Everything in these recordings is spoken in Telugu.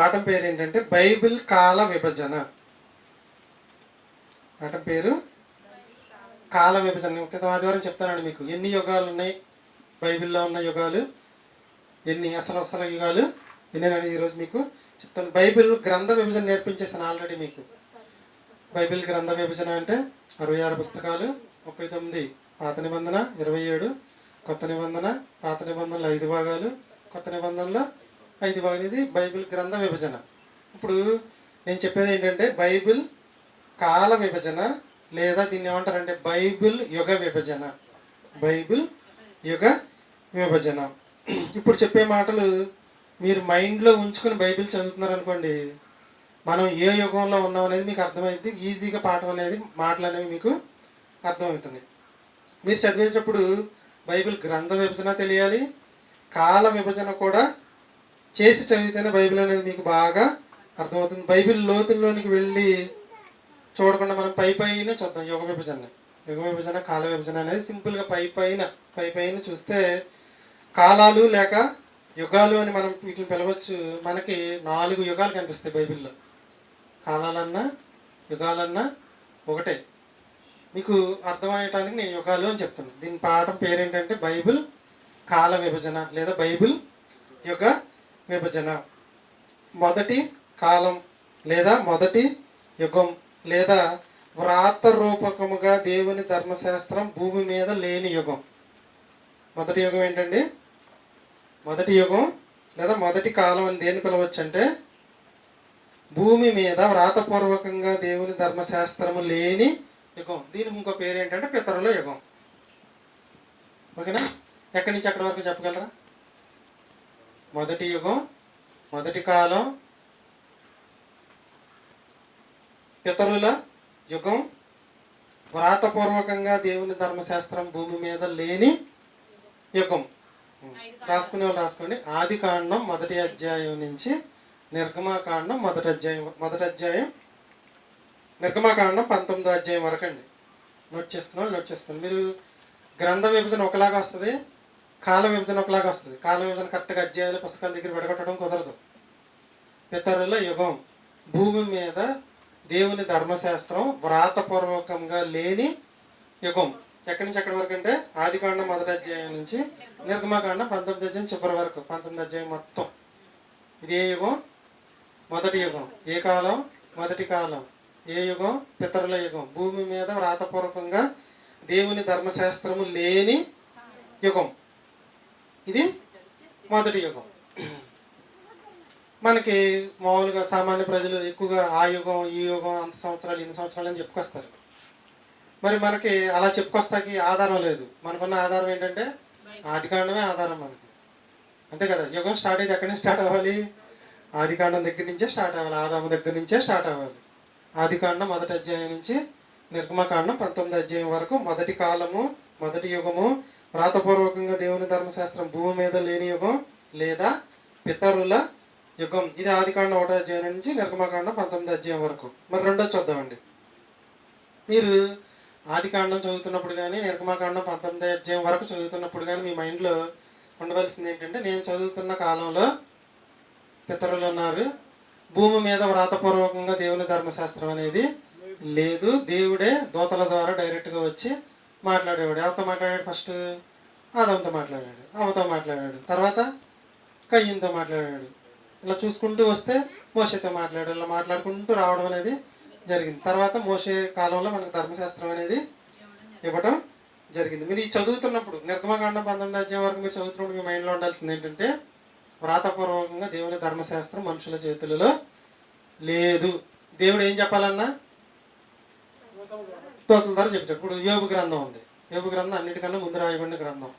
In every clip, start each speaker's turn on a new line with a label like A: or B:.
A: పాఠం పేరు ఏంటంటే బైబిల్ కాల విభజన. పాఠం పేరు కాల విభజన. క్రితం ఆదివారం చెప్తానండి మీకు. ఎన్ని యుగాలు ఉన్నాయి? బైబిల్లో ఉన్న యుగాలు ఎన్ని అసలు అసలు యుగాలు? ఎన్నేనని ఈరోజు మీకు చెప్తాను. బైబిల్ గ్రంథ విభజన నేర్పించేసాను ఆల్రెడీ మీకు. బైబిల్ గ్రంథ విభజన అంటే అరవై ఆరు పుస్తకాలు ముప్పై తొమ్మిది పాత నిబంధన ఇరవై ఏడు కొత్త నిబంధన పాత నిబంధనలు ఐదు భాగాలు కొత్త నిబంధనలో ఐదు భాగాలు బైబిల్ గ్రంథ విభజన. ఇప్పుడు నేను చెప్పేది ఏంటంటే బైబిల్ కాల విభజన లేదా దీన్ని ఏమంటారంటే బైబిల్ యుగ విభజన. బైబిల్ యుగ విభజన. ఇప్పుడు చెప్పే మాటలు మీరు మైండ్లో ఉంచుకుని బైబిల్ చదువుతున్నారు అనుకోండి మనం ఏ యుగంలో ఉన్నాం అనేది మీకు అర్థమైంది ఈజీగా పాఠం అనేది మాటలు అనేవి మీకు అర్థమవుతుంది. మీరు చదివేటప్పుడు బైబిల్ గ్రంథ విభజన తెలియాలి కాల విభజన కూడా చేసి చదివితేనే బైబిల్ అనేది మీకు బాగా అర్థమవుతుంది. బైబిల్ లోతుల్లోనికి వెళ్ళి చూడకుండా మనం పై పైన చూద్దాం యుగ విభజన. యుగ విభజన కాల విభజన అనేది సింపుల్గా పై పైన పై పైన చూస్తే కాలాలు లేక యుగాలు అని మనం వీటిని పిలవచ్చు. మనకి నాలుగు యుగాలు కనిపిస్తాయి బైబిల్లో. కాలాలన్నా యుగాలన్నా ఒకటే. మీకు అర్థమయ్యటానికి నేను యుగాలు అని చెప్తున్నాను దీని పాఠం పేరేంటంటే బైబిల్ కాల విభజన లేదా బైబిల్ యుగ విభజన. మొదటి కాలం లేదా మొదటి యుగం లేదా వ్రాత రూపకముగా దేవుని ధర్మశాస్త్రం భూమి మీద లేని యుగం. మొదటి యుగం ఏంటండి? మొదటి యుగం లేదా మొదటి కాలం అని దేన్ని పిలవచ్చు అంటే భూమి మీద వ్రాతపూర్వకంగా దేవుని ధర్మశాస్త్రము లేని యుగం. దీనికి ఇంకో పేరు ఏంటంటే పితరుల యుగం. ఓకేనా? ఎక్కడి నుంచి ఎక్కడి వరకు చెప్పగలరా? మొదటి యుగం మొదటి కాలం పితరుల యుగం వ్రాతపూర్వకంగా దేవుని ధర్మశాస్త్రం భూమి మీద లేని యుగం. రాసుకునే వాళ్ళు రాసుకోండి. ఆది కాండం మొదటి అధ్యాయం నుంచి నిర్గమాకాండం మొదటి అధ్యాయం మొదటి అధ్యాయం నిర్గమాకాండం పంతొమ్మిదో అధ్యాయం వరకు అండి నోట్ చేసుకున్న నోట్ చేసుకోండి మీరు గ్రంథ విభజన ఒకలాగా వస్తుంది. కాల విభజన ఒకలాగా వస్తుంది. కాల విభజన కరెక్ట్గా అధ్యాయుల పుస్తకాల దగ్గర విడగొట్టడం కుదరదు. పితరుల యుగం. భూమి మీద దేవుని ధర్మశాస్త్రం వ్రాతపూర్వకంగా లేని యుగం. ఎక్కడి నుంచి ఎక్కడి వరకు అంటే ఆదికాండం మొదటి అధ్యాయం నుంచి నిర్గమాకాండం పంతొమ్మిది అధ్యాయం చివరి వరకు పంతొమ్మిది అధ్యాయం మొత్తం. ఇది ఏ యుగం? మొదటి యుగం. ఏ కాలం? మొదటి కాలం. ఏ యుగం? పితరుల యుగం. భూమి మీద వ్రాతపూర్వకంగా దేవుని ధర్మశాస్త్రము లేని యుగం. ఇది మొదటి యుగం. మనకి మామూలుగా సామాన్య ప్రజలు ఎక్కువగా ఆ యుగం ఈ యుగం అంత సంవత్సరాలు ఇన్ని సంవత్సరాలు అని చెప్పుకొస్తారు. మరి మనకి అలా చెప్పుకొస్తాకి ఆధారం లేదు. మనకున్న ఆధారం ఏంటంటే ఆదికాండమే ఆధారం మనకి. అంతే కదా? యుగం స్టార్ట్ అయితే ఎక్కడి నుంచి స్టార్ట్ అవ్వాలి? ఆదికాండం దగ్గర నుంచే స్టార్ట్ అవ్వాలి. ఆదాము దగ్గర నుంచే స్టార్ట్ అవ్వాలి. ఆదికాండం మొదటి అధ్యాయం నుంచి నిర్గమకాండం పంతొమ్మిది అధ్యాయం వరకు మొదటి కాలము మొదటి యుగము వ్రాతపూర్వకంగా దేవుని ధర్మశాస్త్రం భూమి మీద లేని యుగం లేదా పితరుల యుగం. ఇది ఆదికాండం ఒకటో అధ్యాయం నుంచి నిర్గమకాండం పంతొమ్మిది అధ్యాయం వరకు. మరి రెండో చూద్దామండి. మీరు ఆదికాండం చదువుతున్నప్పుడు కానీ నిర్గమకాండం పంతొమ్మిది అధ్యాయం వరకు చదువుతున్నప్పుడు కానీ మీ మైండ్లో ఉండవలసింది ఏంటంటే నేను చదువుతున్న కాలంలో పితరులు ఉన్నారు. భూమి మీద వ్రాతపూర్వకంగా దేవుని ధర్మశాస్త్రం అనేది లేదు. దేవుడే దూతల ద్వారా డైరెక్ట్గా వచ్చి మాట్లాడేవాడు ఎవరితో మాట్లాడాడు ఫస్ట్ ఆదంతో మాట్లాడాడు అవతో మాట్లాడాడు తర్వాత కయ్యంతో మాట్లాడాడు. ఇలా చూసుకుంటూ వస్తే మోషతో మాట్లాడాడు ఇలా మాట్లాడుకుంటూ రావడం అనేది జరిగింది. తర్వాత మోసే కాలంలో మనకు ధర్మశాస్త్రం అనేది ఇవ్వడం జరిగింది. మీరు ఈ చదువుతున్నప్పుడు నిర్గమకాండం పంతొమ్మిది అధ్యాయం వరకు మీరు చదువుతున్నప్పుడు మీ మైండ్లో ఉండాల్సింది ఏంటంటే వ్రాతపూర్వకంగా దేవుని ధర్మశాస్త్రం మనుషుల చేతులలో లేదు. దేవుడు ఏం చెప్పాలన్నా తోతల ద్వారా చెప్తాడు ఇప్పుడు యోగు గ్రంథం ఉంది. యోగు గ్రంథం అన్నిటికన్నా ముందు రాయబడిన గ్రంథం.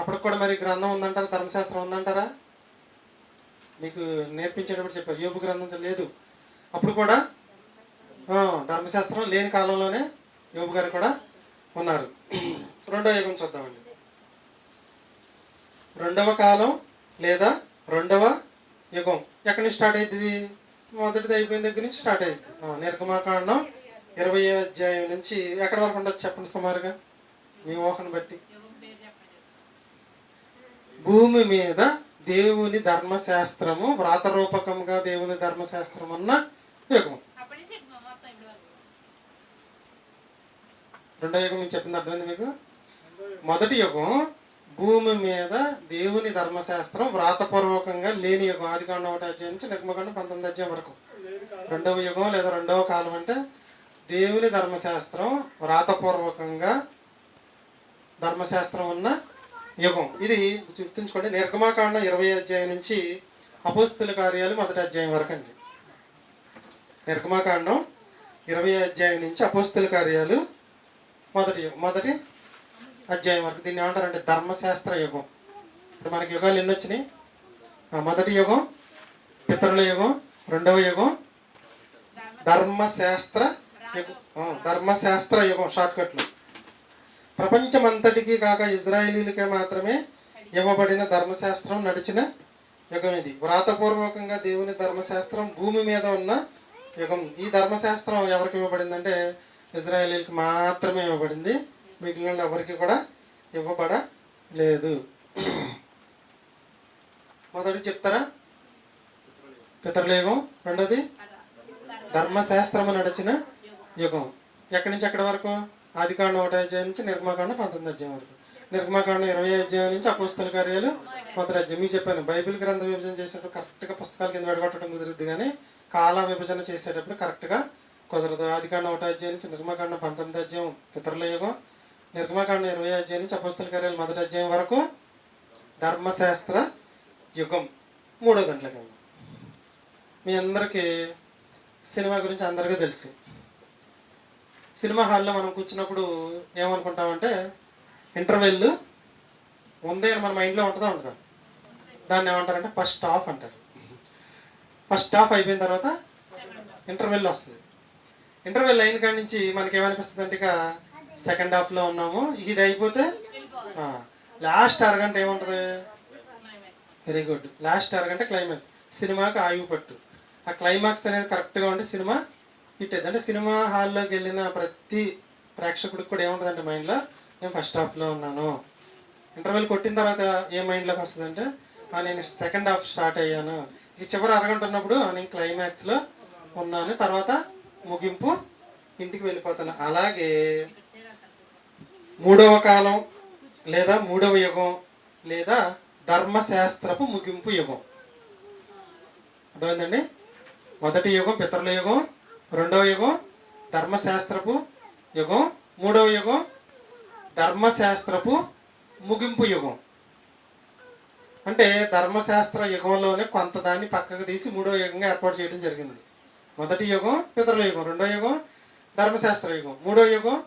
A: అప్పటికి కూడా మరి గ్రంథం ఉందంటారా? ధర్మశాస్త్రం ఉందంటారా? మీకు నేర్పించేటప్పుడు చెప్పారు. యోగు గ్రంథం లేదు. అప్పుడు కూడా ధర్మశాస్త్రం లేని కాలంలోనే యోగు గారు కూడా ఉన్నారు. రెండవ యుగం చూద్దామండి. రెండవ కాలం లేదా రెండవ యుగం. ఎక్కడి నుంచి స్టార్ట్ అవుతుంది మొదటిది అయిపోయిన దగ్గర నుంచి స్టార్ట్ అవుతుంది నిర్గమాకాండం ఇరవై అధ్యాయం నుంచి ఎక్కడి వరకు ఉండొచ్చు చెప్పండి సుమారుగా? మీ ఊహను బట్టి. భూమి మీద దేవుని ధర్మశాస్త్రము వ్రాతరూపకంగా దేవుని ధర్మశాస్త్రం అన్న యుగం రెండో యుగం నేను చెప్పింది అర్థమైంది మీకు? మొదటి యుగం భూమి మీద దేవుని ధర్మశాస్త్రం వ్రాతపూర్వకంగా లేని యుగం. ఆది కాండం ఒకటి అధ్యాయం నుంచి నిర్మకాండం పంతొమ్మిది అధ్యాయం వరకు. రెండవ యుగం లేదా రెండవ కాలం అంటే దేవుని ధర్మశాస్త్రం వ్రాతపూర్వకంగా ధర్మశాస్త్రం ఉన్న యుగం. ఇది గుర్తుంచుకోండి నిర్గమాకాండం ఇరవై అధ్యాయం నుంచి అపోస్తుల కార్యాలు మొదటి అధ్యాయం వరకు అండి. నిర్గమాకాండం ఇరవై అధ్యాయం నుంచి అపోస్తుల కార్యాలు మొదటి యుగం మొదటి అధ్యాయం వరకు. దీన్ని ఏమంటారంటే ధర్మశాస్త్ర యుగం. ఇప్పుడు మనకి యుగాలు ఎన్ని వచ్చినాయి? మొదటి యుగం పితరుల యుగం రెండవ యుగం ధర్మశాస్త్ర ధర్మశాస్త్ర యుగం షార్ట్కట్లు. ప్రపంచమంతటికి కాక ఇజ్రాయేలీలకే మాత్రమే ఇవ్వబడిన ధర్మశాస్త్రం నడిచిన యుగం ఇది. వ్రాతపూర్వకంగా దేవుని ధర్మశాస్త్రం భూమి మీద ఉన్న యుగం. ఈ ధర్మశాస్త్రం ఎవరికి ఇవ్వబడిందంటే ఇజ్రాయేలీలకు మాత్రమే ఇవ్వబడింది. మిగిలిన ఎవరికి కూడా ఇవ్వబడలేదు. మొదటి చెప్తారా? పితరుల యుగం రెండోది ధర్మశాస్త్రము నడిచిన యుగం. ఎక్కడి నుంచి ఎక్కడి వరకు? ఆదికాండం ఒకటి అధ్యాయం నుంచి నిర్మాకాండం పంతొమ్మిది అధ్యాయం వరకు. నిర్మాకాండం ఇరవై అధ్యాయం నుంచి అపుస్తల కార్యాలు మొదటి అధ్యాయం. మీకు చెప్పాను బైబిల్ గ్రంథ విభజన చేసేటప్పుడు కరెక్ట్గా పుస్తకాల కింద విడగొట్టడం కుదరదు కానీ కాల విభజన చేసేటప్పుడు కరెక్ట్గా కుదరదు. ఆదికాండం ఒకటి అధ్యాయం నుంచి నిర్మాకాండం పంతొమ్మిది అధ్యాయం పితరుల యుగం. నిర్మాకాండం ఇరవై అధ్యాయం నుంచి అపుస్తల కార్యాలు మొదటి అధ్యాయం వరకు ధర్మశాస్త్ర యుగం. మూడో గంటల కింద. మీ అందరికీ సినిమా గురించి అందరికీ తెలుసు. సినిమా హాల్లో మనం కూర్చున్నప్పుడు ఏమనుకుంటామంటే ఇంటర్వెల్ ముందే అని మన మైండ్లో ఉంటుందా ఉంటుందా దాన్ని ఏమంటారంటే ఫస్ట్ హాఫ్ అంటారు. ఫస్ట్ హాఫ్ అయిపోయిన తర్వాత ఇంటర్వెల్ వస్తుంది. ఇంటర్వెల్ అయిన కాడి నుంచి మనకి ఏమనిపిస్తుంది అంటే ఇక సెకండ్ హాఫ్లో ఉన్నాము ఇది అయిపోతే లాస్ట్ అరగంట ఏముంటుంది? Very good. లాస్ట్ అరగంట క్లైమాక్స్. సినిమాకి ఆయువు పట్టు ఆ క్లైమాక్స్ అనేది కరెక్ట్గా ఉంటే సినిమా హిట్ అంటే సినిమా హాల్లోకి వెళ్ళిన ప్రతి ప్రేక్షకుడికి కూడా ఏముంటుందంటే మైండ్లో నేను ఫస్ట్ హాఫ్లో ఉన్నాను. ఇంటర్వెల్ కొట్టిన తర్వాత ఏ మైండ్లోకి వస్తుందంటే నేను సెకండ్ హాఫ్ స్టార్ట్ అయ్యాను. ఈ చివరి అరగంట ఉన్నప్పుడు నేను క్లైమాక్స్లో ఉన్నాను. తర్వాత ముగింపు ఇంటికి వెళ్ళిపోతాను. అలాగే మూడవ కాలం లేదా మూడవ యుగం లేదా ధర్మశాస్త్రపు ముగింపు యుగం. అర్థమైందండి? మొదటి యుగం పితరుల యుగం రెండవ యుగం ధర్మశాస్త్రపు యుగం మూడవ యుగం ధర్మశాస్త్రపు ముగింపు యుగం. అంటే ధర్మశాస్త్ర యుగంలోనే కొంత దాన్ని పక్కకు తీసి మూడో యుగంగా ఏర్పాటు చేయడం జరిగింది. మొదటి యుగం పితరుల యుగం రెండో యుగం ధర్మశాస్త్ర యుగం మూడో యుగం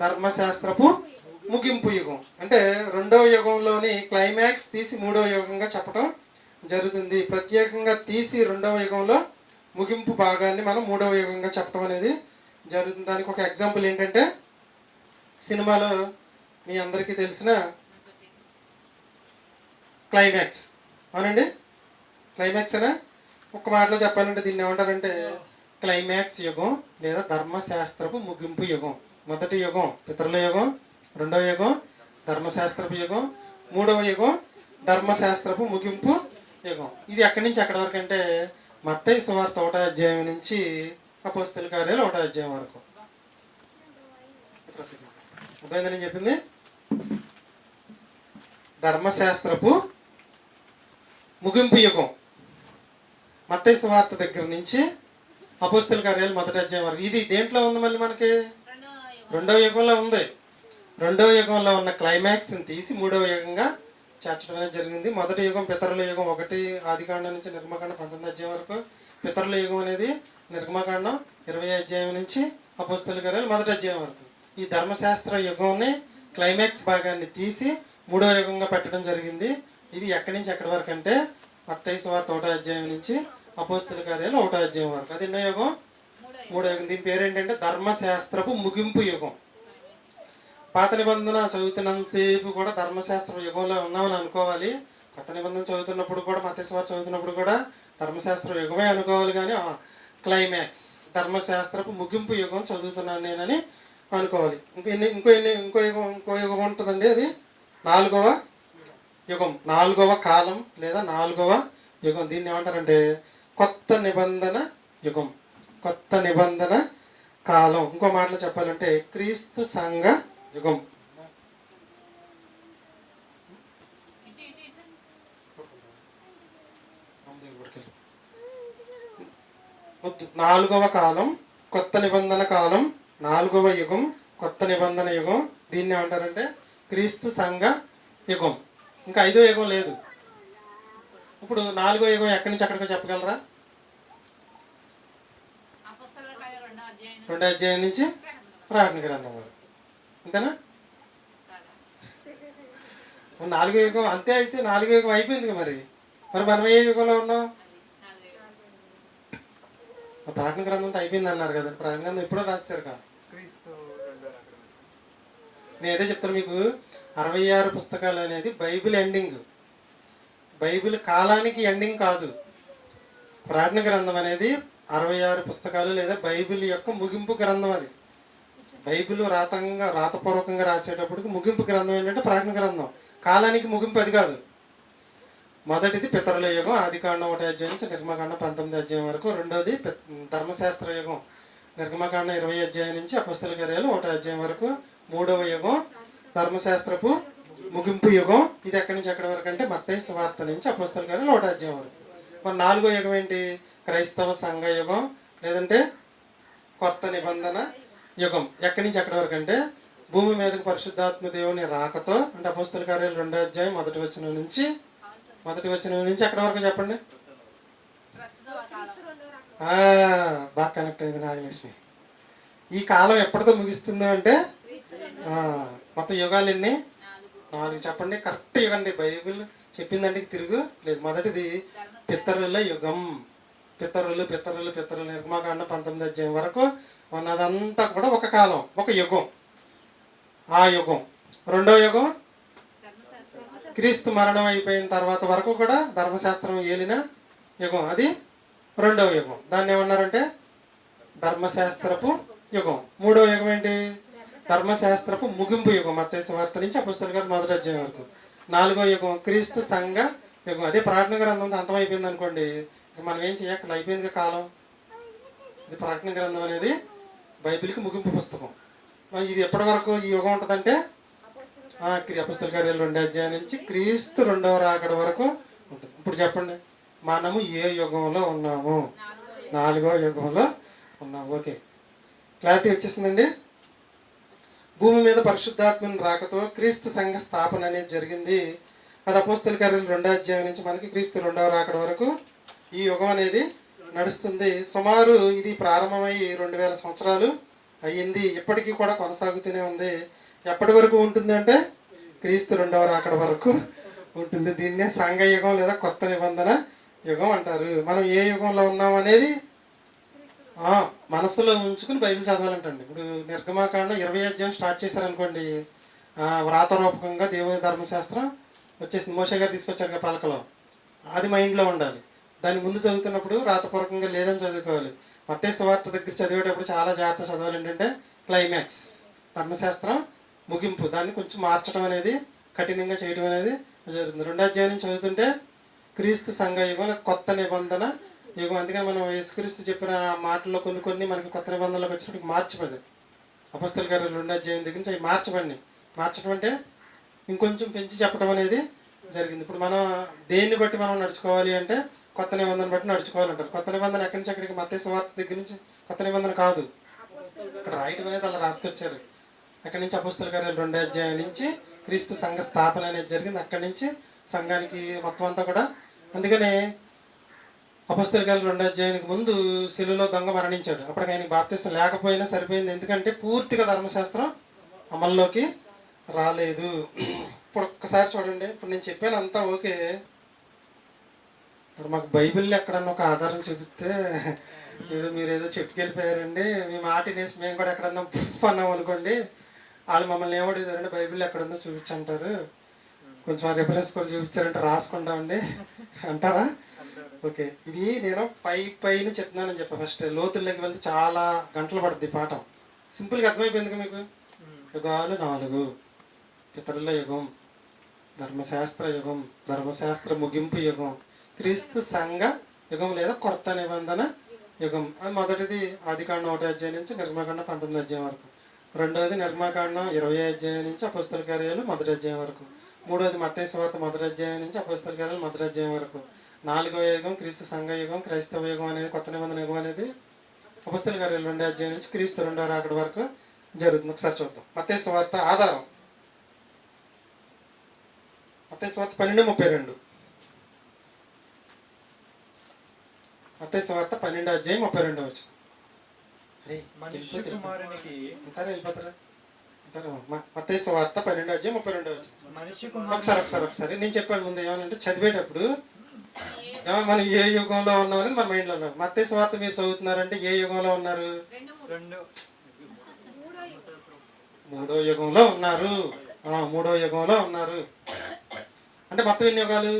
A: ధర్మశాస్త్రపు ముగింపు యుగం. అంటే రెండవ యుగంలోని క్లైమాక్స్ తీసి మూడవ యుగంగా చెప్పడం జరుగుతుంది. ప్రత్యేకంగా తీసి రెండవ యుగంలో ముగింపు భాగాన్ని మనం మూడవ యుగంగా చెప్పడం అనేది జరుగుతుంది. దానికి ఒక ఎగ్జాంపుల్ ఏంటంటే సినిమాలో మీ అందరికీ తెలిసిన క్లైమాక్స్ అవునండి? క్లైమాక్స్ అనే? ఒక మాటలో చెప్పాలంటే దీన్ని ఏమంటారంటే క్లైమాక్స్ యుగం లేదా ధర్మశాస్త్రపు ముగింపు యుగం. మొదటి యుగం పితరుల యుగం రెండవ యుగం ధర్మశాస్త్రపు యుగం మూడవ యుగం ధర్మశాస్త్రపు ముగింపు యుగం. ఇది ఎక్కడి నుంచి ఎక్కడి వరకు అంటే మత్తయ్య సువార్త ఒకటో అధ్యాయం నుంచి అపోస్తుల కార్యాలు ఒకటో అధ్యాయం వరకు. అర్థమైందని చెప్పింది? ధర్మశాస్త్రపు ముగింపు యుగం. మత్తయ్య సువార్త దగ్గర నుంచి అపోస్తుల కార్యాలు మొదటి అధ్యాయం వరకు. ఇది దేంట్లో ఉంది మళ్ళీ మనకి? రెండవ యుగంలో ఉంది. రెండవ యుగంలో ఉన్న క్లైమాక్స్ని తీసి మూడవ యుగంగా చేర్చడం జరిగింది. మొదటి యుగం పితరుల యుగం ఒకటి ఆదికాండం నుంచి నిర్మకాండం పంతొమ్మిది అధ్యాయం వరకు పితరుల యుగం అనేది నిర్మకాండం ఇరవై అధ్యాయం నుంచి అపుస్తల గారు మొదటి అధ్యాయం వరకు. ఈ ధర్మశాస్త్ర యుగంని క్లైమాక్స్ భాగాన్ని తీసి మూడవ యుగంగా పెట్టడం జరిగింది. ఇది ఎక్కడి నుంచి ఎక్కడి వరకు అంటే మత్తయి సువార్త ఒకటో అధ్యాయం నుంచి అపోస్తుల కార్యాలు ఒకటో అధ్యాయం వరకు. అది ఎన్నో యుగం?
B: మూడో యుగం.
A: మూడో యుగం. దీని పేరు ఏంటంటే ధర్మశాస్త్రపు ముగింపు యుగం. పాత నిబంధన చదువుతున్నంతసేపు కూడా ధర్మశాస్త్ర యుగంలో ఉన్నామని అనుకోవాలి. కొత్త నిబంధన చదువుతున్నప్పుడు కూడా మతేశ్వర చదువుతున్నప్పుడు కూడా ధర్మశాస్త్ర యుగమే అనుకోవాలి కానీ క్లైమాక్స్ ధర్మశాస్త్రపు ముగింపు యుగం చదువుతున్నాను నేనని అనుకోవాలి. ఇంకో ఎన్ని ఇంకో ఎన్ని ఇంకో యుగం ఇంకో యుగం ఉంటుందండి అది? నాలుగవ యుగం నాలుగవ కాలం లేదా నాలుగవ యుగం. దీన్ని ఏమంటారంటే కొత్త నిబంధన యుగం కొత్త నిబంధన కాలం. ఇంకో మాటలో చెప్పాలంటే క్రీస్తు సంఘ యుగం. నాలుగవ కాలం కొత్త నిబంధన కాలం నాలుగవ యుగం కొత్త నిబంధన యుగం. దీన్ని ఏమంటారంటే క్రీస్తు సంఘ యుగం. ఇంకా ఐదో యుగం లేదు. ఇప్పుడు నాలుగో యుగం ఎక్కడి నుంచి ఎక్కడికో చెప్పగలరా?
B: రెండో అధ్యాయం
A: నుంచి. ప్రార్థన గ్రంథం వరకు. అంతేనా నాలుగో యుగం అంతే అయితే నాలుగో యుగం అయిపోయింది కదా మరి. మరి మనం ఏ యుగంలో ఉన్నాం? ప్రార్థన గ్రంథంతో అయిపోయింది అన్నారు కదా ప్రార్థన గ్రంథం ఎప్పుడో రాస్తారు కదా. నేను ఏదో చెప్తాను మీకు అరవై ఆరు పుస్తకాలు అనేది బైబిల్ ఎండింగ్. బైబిల్ కాలానికి ఎండింగ్ కాదు. ప్రార్థన గ్రంథం అనేది అరవై ఆరు పుస్తకాలు లేదా బైబిల్ యొక్క ముగింపు గ్రంథం అది. బైబిల్ రాతంగా రాతపూర్వకంగా రాసేటప్పటికి ముగింపు గ్రంథం ఏంటంటే ప్రకటన గ్రంథం. కాలానికి ముగింపు అది కాదు. మొదటిది పితరుల యుగం ఆదికాండం ఒకటి అధ్యాయం నుంచి నిర్మకాండం పంతొమ్మిది అధ్యాయం వరకు. రెండోది ధర్మశాస్త్ర యుగం. నిర్గమకాండం ఇరవై అధ్యాయం నుంచి అపస్తుల కార్యాలు ఒకటి అధ్యాయం వరకు. మూడవ యుగం ధర్మశాస్త్రపు ముగింపు యుగం. ఇది ఎక్కడి నుంచి ఎక్కడి వరకు అంటే మత్తయ్య సువార్త నుంచి అపస్తుల కార్యాలు ఒకటి అధ్యాయం వరకు. మరి నాలుగో యుగం ఏంటి? క్రైస్తవ సంఘ యుగం లేదంటే కొత్త నిబంధన యుగం. ఎక్కడి నుంచి ఎక్కడి వరకు అంటే భూమి మీదకు పరిశుద్ధాత్మ దేవుని రాకతో అంటే అపస్తుల కార్యాలు రెండో అధ్యాయం మొదటి వచనం నుంచి మొదటి వచనం నుంచి ఎక్కడి వరకు చెప్పండి? బాగా కనెక్ట్ అయింది నాగలక్ష్మి. ఈ కాలం ఎప్పటితో ముగిస్తుందో అంటే మొత్తం యుగాలు ఎన్ని?
B: నాలుగు.
A: చెప్పండి కరెక్ట్ యుగండి బైబిల్ చెప్పిందంటే తిరుగు. లేదు మొదటిది పిత్తరుల యుగం. పిత్తరులు పిత్తరులు పిత్తరులు నిర్మాకాండ పంతొమ్మిది అధ్యాయం వరకు ఉన్నదంతా కూడా ఒక కాలం ఒక యుగం. ఆ యుగం. రెండో యుగం? క్రీస్తు మరణం అయిపోయిన తర్వాత వరకు కూడా ధర్మశాస్త్రం ఏలిన యుగం. అది రెండవ యుగం. దాన్ని ఏమన్నారంటే? ధర్మశాస్త్రపు యుగం. మూడవ యుగం ఏంటి? ధర్మశాస్త్రపు ముగింపు యుగం. మత్తయి వార్త నుంచి అపుస్తల గారు మొదటి అధ్యాయం వరకు. నాలుగో యుగం క్రీస్తు సంఘ యుగం. అదే ప్రార్థన గ్రంథం అంతమైపోయింది అనుకోండి మనం ఏం చేయక అయిపోయింది కాలం. ఇది ప్రకటన గ్రంథం అనేది బైబిల్కి ముగింపు పుస్తకం. మరి ఇది ఎప్పటి వరకు ఈ యుగం ఉంటుందంటే? ఆ, కార్యాలు రెండో అధ్యాయం నుంచి క్రీస్తు రెండవ రాకడ వరకు ఉంటుంది. ఇప్పుడు చెప్పండి. మనము ఏ యుగంలో ఉన్నాము? నాలుగో యుగంలో ఉన్నాము. ఓకే. క్లారిటీ వచ్చేసిందండి. భూమి మీద పరిశుద్ధాత్మని రాకతో క్రీస్తు సంఘ స్థాపన అనేది జరిగింది. అది అపోస్తల కార్యాలు రెండో అధ్యాయం నుంచి మనకి క్రీస్తు రెండవ రాకడ వరకు ఈ యుగం అనేది నడుస్తుంది. సుమారు ఇది ప్రారంభమై రెండు వేల సంవత్సరాలు అయ్యింది. ఇప్పటికీ కూడా కొనసాగుతూనే ఉంది. ఎప్పటి వరకు ఉంటుంది అంటే క్రీస్తు రెండవ రాకడ వరకు ఉంటుంది. దీన్నే సంఘ యుగం లేదా కొత్త నిబంధన యుగం అంటారు. మనం ఏ యుగంలో ఉన్నాం అనేది మనసులో ఉంచుకుని బైబిల్ చదవాలంటండి. ఇప్పుడు నిర్గమాకాండ ఇరవై అధ్యాయం స్టార్ట్ చేశారనుకోండి. వ్రాతరూపకంగా దేవుని ధర్మశాస్త్రం వచ్చేసింది. మోసగా తీసుకొచ్చారు పలకలో. అది మైండ్లో ఉండాలి. దాని ముందు చదువుతున్నప్పుడు రాతపూర్వకంగా లేదని చదువుకోవాలి. మత్తే సువార్త దగ్గర చదివేటప్పుడు చాలా జాగ్రత్త చదవాలి ఏంటంటే క్లైమాక్స్ ధర్మశాస్త్రం ముగింపు. దాన్ని కొంచెం మార్చడం అనేది కఠినంగా చేయడం అనేది జరుగుతుంది. రెండో అధ్యాయం చదువుతుంటే క్రీస్తు సంఘ యుగం కొత్త నిబంధన యుగం. అందుకని మనం యేసుక్రీస్తు చెప్పిన మాటల్లో కొన్ని కొన్ని మనకి కొత్త నిబంధనలకు వచ్చినట్టు మార్చబడి అపస్తుల గారు రెండో అధ్యాయం దగ్గర నుంచి అవి మార్చబడి మార్చడం అంటే ఇంకొంచెం పెంచి చెప్పడం అనేది జరిగింది. ఇప్పుడు మనం దేన్ని బట్టి మనం నడుచుకోవాలి అంటే కొత్త నిబంధన బట్టి నడుచుకోవాలంటారు. కొత్త నిబంధన ఎక్కడి నుంచి అక్కడికి మత్తే సువార్త దగ్గర నుంచి కొత్త నిబంధన కాదు. ఇక్కడ రాయటం అనేది అలా రాసుకొచ్చారు అక్కడి నుంచి అపుస్తుల గారు? రెండో అధ్యాయం నుంచి క్రీస్తు సంఘ స్థాపన అనేది జరిగింది. అక్కడి నుంచి సంఘానికి మొత్తం అంతా కూడా. అందుకనే అపస్తుల గారు రెండో అధ్యాయానికి ముందు శిలులో దొంగ మరణించాడు. అప్పటికి ఆయనకి బాప్తిసం లేకపోయినా సరిపోయింది. ఎందుకంటే పూర్తిగా ధర్మశాస్త్రం అమల్లోకి రాలేదు. ఇప్పుడు ఒక్కసారి చూడండి. ఇప్పుడు నేను చెప్పాను అంతా ఓకే. ఇప్పుడు మాకు బైబిల్ ఎక్కడన్నా ఒక ఆధారం చూపిస్తే ఏదో మీరు ఏదో చెప్పుకెళ్ళిపోయారండి మీ మాట వినేసి మేము కూడా ఎక్కడన్నా పుఫ్ అన్నాం అనుకోండి వాళ్ళు మమ్మల్ని ఏమడుగుతారంటే బైబిల్ ఎక్కడన్నా చూపించంటారు. కొంచెం ఆ రిఫరెన్స్ కూడా చూపించారంటే రాసుకుంటామండి. అంటారా? ఓకే. ఇది నేను పై పైన చెప్తున్నానని చెప్పా ఫస్ట్ లోతుల్లోకి వెళ్తే చాలా గంటలు పడుతుంది పాఠం. సింపుల్గా అర్థమైపోయింది మీకు? యుగాలు నాలుగు. పితరుల యుగం ధర్మశాస్త్ర యుగం ధర్మశాస్త్ర ముగింపు యుగం. క్రీస్తు సంఘ యుగం లేదా కొత్త నిబంధన యుగం. మొదటిది ఆదికాండం ఒకటి అధ్యాయం నుంచి నిర్మాకాండం పంతొమ్మిది అధ్యాయం వరకు. రెండవది నిర్మాకాండం ఇరవై అధ్యాయం నుంచి అపస్తుల కార్యాలు మొదటి అధ్యాయం వరకు. మూడవది మత్యశ్వార్త సువార్త మొదటి అధ్యాయం నుంచి అపస్తుల కార్యాలు మొదటి అధ్యాయం వరకు. నాలుగవ యుగం క్రీస్తు సంఘ యుగం క్రైస్తవ యుగం అనేది కొత్త నిబంధన యుగం అనేది అపస్తుల కార్యాలు రెండో అధ్యాయం నుంచి క్రీస్తు రెండో రాకడ వరకు జరుగుతుంది. ఒకసారి చూద్దాం. మత్తయి సువార్త ఆధారం. మత్తయి పన్నెండు ముప్పై రెండు. మత్తయి సువార్త పన్నెండు అధ్యాయం ముప్పై రెండో వచ్చి అరే
C: కుమారునికి
A: ఉంటారా వెళ్ళిపోతారా? ఉంటారా? మ- మత్తయి సువార్త పన్నెండు అధ్యాయం ముప్పై రెండో వచ్చి ఒకసారి ఒకసారి ఒకసారి నేను చెప్పాను ముందు ఏమనంటే చదివేటప్పుడు ఏమో మనం ఏ యుగంలో ఉన్నాం అనేది మన మైండ్లో ఉన్నాం. మత్తయి సువార్త మీరు చదువుతున్నారంటే ఏ యుగంలో ఉన్నారు?
B: మూడు
A: యుగంలో ఉన్నారు. మూడో యుగంలో ఉన్నారు. అంటే మొత్తం ఎన్ని యుగాలు?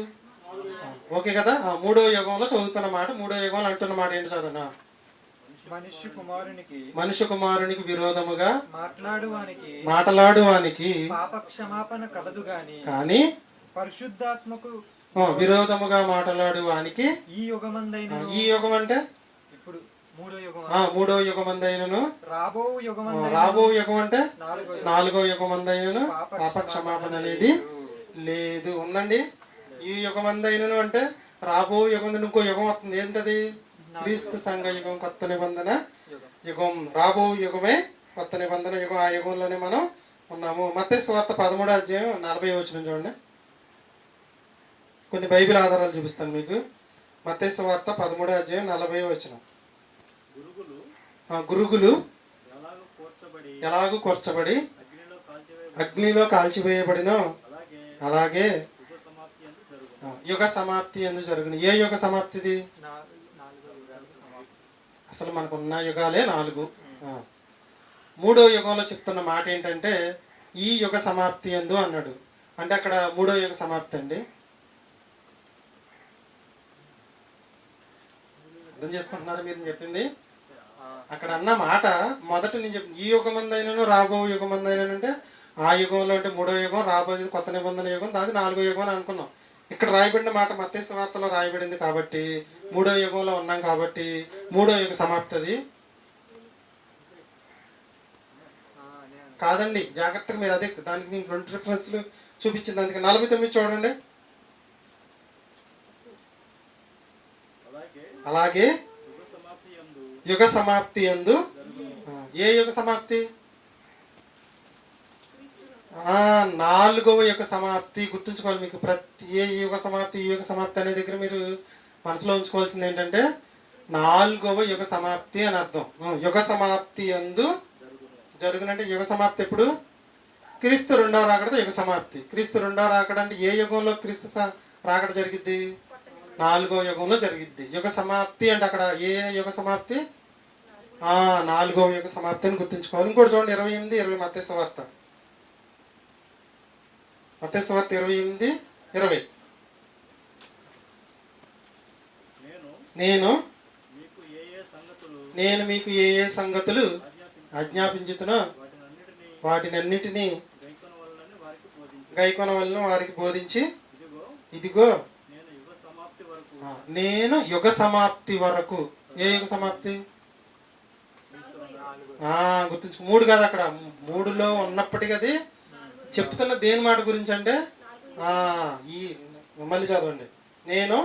A: ఓకే కదా? ఆ, మూడో యుగంలో చదువుతున్న మాట మూడో యుగంలో అంటున్న మాట ఏంటి చదువునా
C: మనిషి కుమారునికి
A: మనుష్య కుమారునికి విరోధముగా
C: మాట్లాడువానికి
A: మాటలాడువానికి
C: పాప క్షమాపణ కలదు గాని
A: కానీ
C: పరిశుద్ధాత్మకు
A: విరోధముగా మాటలాడువానికి
C: ఈ యుగమందైన
A: ఈ యుగం అంటే?
C: ఇప్పుడు మూడో యుగం
A: ఆ, మూడో యుగమందైనను?
C: రాబో యుగమందైన
A: రాబో యుగం అంటే?
C: నాలుగో యుగం.
A: నాలుగో యుగమందైనను పాప క్షమాపణ అనేది లేదు. ఉందండి? ఈ యుగమందైనను అంటే రాబో యుగం ఇంకో యుగం వస్తుంది. ఏంటది? క్రీస్తు సంఘ యుగం కొత్త నిబంధన యుగం. రాబో యుగమే కొత్త నిబంధన యుగం. ఆ యుగంలోనే మనం ఉన్నాము. మత స్వార్థ పదమూడో అధ్యాయం నలభై వచ్చిన చూడండి. కొన్ని బైబిల్ ఆధారాలు చూపిస్తాను మీకు. మత స్వార్థ పదమూడో అధ్యాయం నలభై వచ్చిన
D: గురుగులు ఎలాగో కూర్చబడి
A: ఎలాగూ కూర్చబడి
D: అగ్నిలో కాల్చివే
A: అగ్నిలో కాల్చివేయబడినో
D: అలాగే
A: అలాగే
D: యుగ సమాప్తి అందు జరుగును
A: ఆ, యుగ సమాప్తి ఎందు జరుగును ఏ యుగ సమాప్తిది అసలు మనకు ఉన్న యుగాలే నాలుగు మూడో యుగంలో చెప్తున్న మాట ఏంటంటే ఈ యుగ సమాప్తి ఎందు అన్నాడు అంటే అక్కడ మూడో యుగ సమాప్తి అండి అర్థం చేసుకుంటున్నారు మీరు చెప్పింది అక్కడ అన్న మాట మొదట నేను చెప్పి ఈ యుగమందైనను రాబో యుగం అందైనా అంటే ఆ యుగంలో అంటే మూడో యుగం రాబోయేది కొత్త నిబంధన యుగం దాది నాలుగో యుగం అని అనుకున్నాం ఇక్కడ రాయబడిన మాట మత్స్య వార్తలో రాయబడింది కాబట్టి మూడో యుగంలో ఉన్నాం కాబట్టి మూడో యుగ సమాప్తి అది కాదండి జాగ్రత్తగా మీరు అదే దానికి మీకు రెండు రిఫరెన్స్లు చూపించింది అందుకే నలభై తొమ్మిది చూడండి.
D: అలాగే యుగ సమాప్తి
A: ఎందు ఏ యుగ సమాప్తి? నాలుగవ యుగ సమాప్తి గుర్తుంచుకోవాలి మీకు. ప్రతి ఏ యుగ సమాప్తి ఈ యుగ సమాప్తి అనే దగ్గర మీరు మనసులో ఉంచుకోవాల్సింది ఏంటంటే నాలుగవ యుగ సమాప్తి అని అర్థం. యుగ సమాప్తి అందు జరుగునంటే యుగ సమాప్తి ఎప్పుడు? క్రీస్తు రెండవ రాకడ యుగ సమాప్తి. క్రీస్తు రెండవ రాకడ అంటే ఏ యుగంలో క్రీస్తు స- రాకడ జరిగిద్ది? నాలుగో యుగంలో జరిగిద్ది. యుగ సమాప్తి అంటే అక్కడ ఏ యుగ సమాప్తి? నాలుగవ యుగ సమాప్తి అని గుర్తుంచుకోవాలి. ఇంకోటి చూడండి ఇరవై ఎనిమిది ఇరవై మత్స్య వార్త. మత్స్య వార్త ఇరవై ఎనిమిది ఇరవై.
D: నేను
A: నేను
D: మీకు ఏ ఏ సంగతులు
A: నేను మీకు ఏ ఏ సంగతులు
D: ఆజ్ఞాపించి
A: ఆజ్ఞాపించుతునో
D: వాటినన్నిటినీ గైకొన
A: వలన వారికి బోధించి.
D: ఇదిగో నేను యుగ సమాప్తి వరకు
A: ఏ యుగ సమాప్తి? గుర్తుంచు మూడు కాదు అక్కడ. మూడులో ఉన్నప్పటికీ అది చెప్తున్న దేని మాట గురించి అంటే? ఆ ఈ మళ్ళీ చదవండి. నేను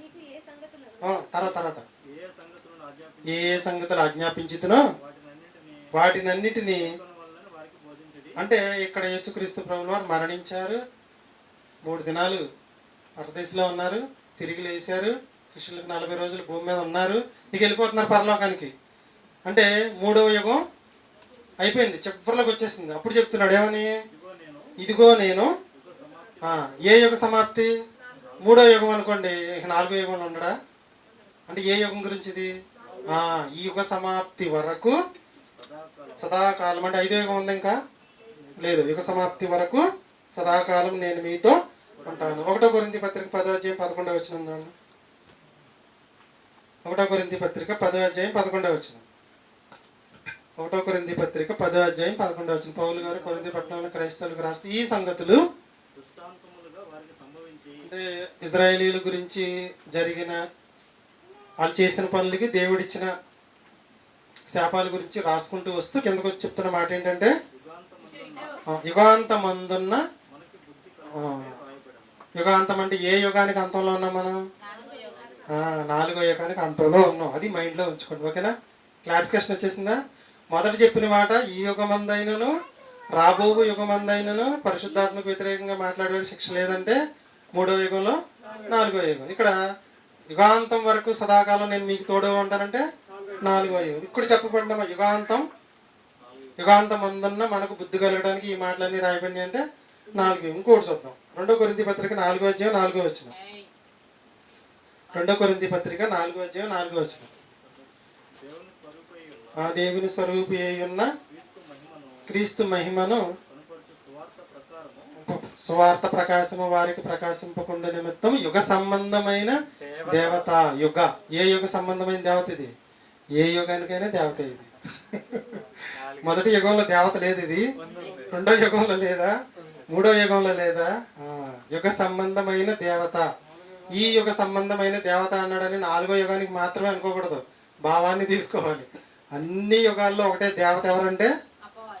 E: మీకు ఏ సంగతులు
A: ఆ, తర్వాత తర్వాత.
D: ఏ ఏ
A: సంగతులు ఆజ్ఞాపించుతునో
D: వాటినన్నిటినీ
A: అంటే ఇక్కడ యేసుక్రీస్తు ప్రభులు వారు మరణించారు. మూడు దినాలు పరదేశంలో ఉన్నారు. తిరిగి లేచారు. శిష్యులకు నలభై రోజులు భూమి మీద ఉన్నారు. ఇక వెళ్ళిపోతున్నారు పరలోకానికి. అంటే మూడవ యుగం అయిపోయింది చివరిలోకి వచ్చేసింది. అప్పుడు చెప్తున్నాడు ఏమని?
D: ఇదిగో నేను.
A: ఏ యుగ సమాప్తి? మూడో యుగం అనుకోండి ఇక నాలుగో యుగంలో ఉండడా? అంటే ఏ యుగం గురించి ఇది ఆ, ఈ యుగ సమాప్తి వరకు
D: సదాకాలం.
A: అంటే ఐదో యుగం ఉంది ఇంకా? లేదు యుగ సమాప్తి వరకు సదాకాలం నేను మీతో ఉంటాను. ఒకటో కొరింతి పత్రిక పదో అధ్యాయం పదకొండో వచ్చిన చూడండి. ఒకటో కొరింతి పత్రిక పదో అధ్యాయం పదకొండో వచ్చిన ఒకటో కొరింది పత్రిక పదో అధ్యాయం పదకొండో వచ్చిన పౌలు గారు కొరింది పట్టణంలో క్రైస్తవులకు రాస్తూ ఈ సంగతులు. అంటే ఇజ్రాయేలీల గురించి జరిగిన వాళ్ళు చేసిన పనులకి దేవుడిచ్చిన శాపాల గురించి రాసుకుంటూ వస్తూ కిందకు వచ్చి చెప్తున్న మాట ఏంటంటే
D: కలుగుటే రాయబడను
A: యుగాంతం అంటే ఏ యుగానికి అంతంలో ఉన్నాం మనం?
B: నాలుగో
A: యుగానికి అంతంలో ఉన్నాం. అది మైండ్లో ఉంచుకోండి. ఓకేనా? క్లారిఫికేషన్ వచ్చేసిందా? మొదట చెప్పిన మాట ఈ యుగమందైనను రాబో యుగమందైనను పరిశుద్ధాత్మకు వ్యతిరేకంగా మాట్లాడే శిక్ష లేదంటే మూడో యుగంలో నాలుగో యుగం. ఇక్కడ యుగాంతం వరకు సదాకాలం నేను మీకు తోడు ఉంటానంటే నాలుగో యుగం. ఇక్కడ చెప్పబడిన యుగాంతం యుగాంతం అందన్న మనకు బుద్ధి కలగడానికి ఈ మాటలన్నీ రాయబడి అంటే నాలుగు ఇంకోటి చూద్దాం. రెండో కొరింది పత్రిక నాలుగో అధ్యాయం నాలుగో వచ్చిన రెండో కొరింది పత్రిక నాలుగో అధ్యాయం నాలుగో వచ్చిన ఆ దేవుని స్వరూపి అయి ఉన్న
D: క్రీస్తు మహిమను సువార్త
A: ప్రకాశము వారికి ప్రకాశింపకుండా నిమిత్తం యుగ సంబంధమైన దేవత యుగ. ఏ యుగ సంబంధమైన దేవత ఇది? ఏ యుగానికైనా దేవత ఇది. మొదటి యుగంలో దేవత లేదు ఇది. రెండో యుగంలో లేదా? మూడో యుగంలో లేదా? యుగ సంబంధమైన దేవత. ఈ యుగ సంబంధమైన దేవత అన్నాడని నాలుగో యుగానికి మాత్రమే అనుకోకూడదు. భావాన్ని తీసుకోవాలి. అన్ని యుగాల్లో ఒకటే దేవత ఎవరంటే?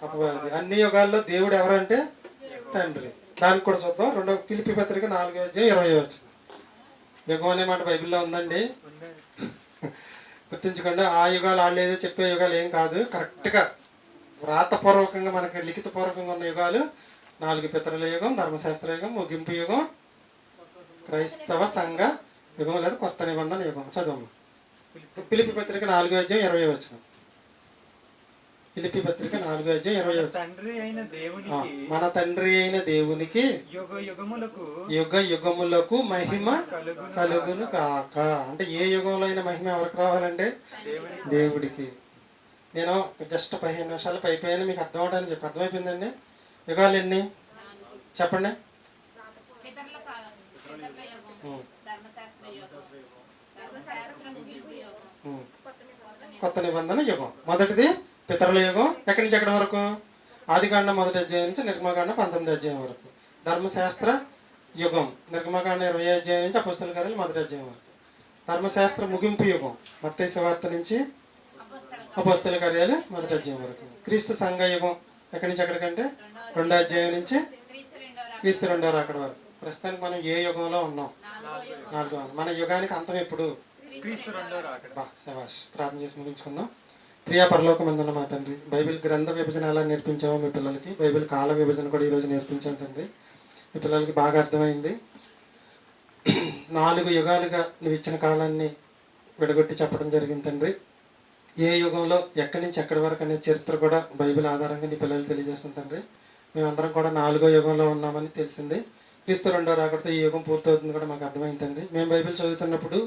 B: అపవాది.
A: అన్ని యుగాల్లో దేవుడు ఎవరంటే? తండ్రి. దానికి కూడా చూద్దాం. రెండో పిలిపి పత్రిక నాలుగో అధ్యాయం ఇరవై వచ్చింది. యుగం అనే మాట బైబిల్లో ఉందండి. గుర్తుంచుకోండి ఆ యుగాలు వాళ్ళు ఏదో చెప్పే యుగాలు ఏం కాదు. కరెక్ట్గా వ్రాతపూర్వకంగా మనకి లిఖితపూర్వకంగా ఉన్న యుగాలు నాలుగు పితరుల యుగం ధర్మశాస్త్ర యుగం ముగింపు యుగం క్రైస్తవ సంఘ యుగం లేదా కొత్త నిబంధన యుగం. చదువు. పిలిపి పత్రిక నాలుగో అధ్యాయం ఇరవై వచ్చిన పిలిపి పత్రిక నాలుగో అధ్యాయం ఇరవై
C: తండ్రి అయిన దేవునికి
A: మన తండ్రి అయిన దేవునికి
C: యుగ యుగములకు
A: యుగ యుగములకు మహిమ కలుగును కాక అంటే ఏ యుగంలో అయిన మహిమ ఎవరికి రావాలంటే దేవుడికి. నేను జస్ట్ పదిహేను నిమిషాలు పైపోయాను మీకు అర్థం అవడానికి చెప్పి అర్థమైపోయిందండి. యుగాలు ఎన్ని? చెప్పండి.
B: కొత్త నిబంధన
A: యుగం. మొదటిది పితరుల యుగం ఎక్కడి నుంచి ఎక్కడి వరకు? ఆదికాండ మొదటి అధ్యాయం నుంచి నిర్మకాండ పంతొమ్మిది అధ్యాయం వరకు. ధర్మశాస్త్ర యుగం నిర్మకాండ ఇరవై అధ్యాయం నుంచి అపుస్తల కార్యాలు మొదటి అధ్యాయం వరకు. ధర్మశాస్త్ర ముగింపు యుగం మత్తయి వార్త నుంచి
B: అపస్తల
A: కార్యాలు మొదటి అధ్యాయం వరకు. క్రీస్తు సంఘ యుగం ఎక్కడి నుంచి ఎక్కడికంటే రెండో అధ్యాయం నుంచి
B: క్రీస్తు రెండో
A: రాకడ వరకు. ప్రస్తుతానికి మనం ఏ యుగంలో ఉన్నాం?
B: నాలుగో
A: మన యుగానికి అంతం ఎప్పుడు? బా శభాష్. ప్రార్థన చేసి ముగించుకుందాం. ప్రియా పరలోకమందున్న మా తండ్రి బైబిల్ గ్రంథ విభజన ఎలా నేర్పించామో మీ పిల్లలకి. బైబిల్ కాల విభజన కూడా ఈరోజు నేర్పించాను తండ్రి. మీ పిల్లలకి బాగా అర్థమైంది. నాలుగు యుగాలుగా నువ్వు ఇచ్చిన కాలాన్ని విడగొట్టి చెప్పడం జరిగింది తండ్రి. ఏ యుగంలో ఎక్కడి నుంచి ఎక్కడి వరకు అనే చరిత్ర కూడా బైబిల్ ఆధారంగా నీ పిల్లలు తెలియజేస్తుంది తండ్రి. మేమందరం కూడా నాలుగో యుగంలో ఉన్నామని తెలిసింది. క్రీస్తు రెండో రాకడితో ఈ యుగం పూర్తవుతుంది కూడా మాకు అర్థమైంది తండ్రి. మేము బైబిల్ చదువుతున్నప్పుడు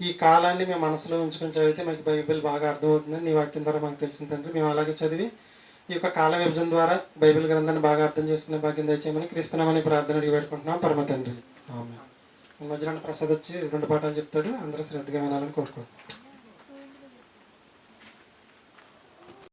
A: ఈ కాలాన్ని మేము మనసులో ఉంచుకొని చదివితే మాకు బైబిల్ బాగా అర్థమవుతుందని నీ వాక్యం ద్వారా మాకు తెలిసింది తండ్రి. మేము అలాగే చదివి ఈ యొక్క కాల విభజన ద్వారా బైబిల్ గ్రంథాన్ని బాగా అర్థం చేసుకునే భాగ్యం దయచేయమని క్రీస్తునామని ప్రార్థన అడిగి పెట్టుకుంటున్నాం పరమ తండ్రి. మధ్యలో ప్రసాద్ వచ్చి రెండు పాఠాలు చెప్తాడు. అందరూ శ్రద్ధగా వినాలని కోరుకుంటున్నాం.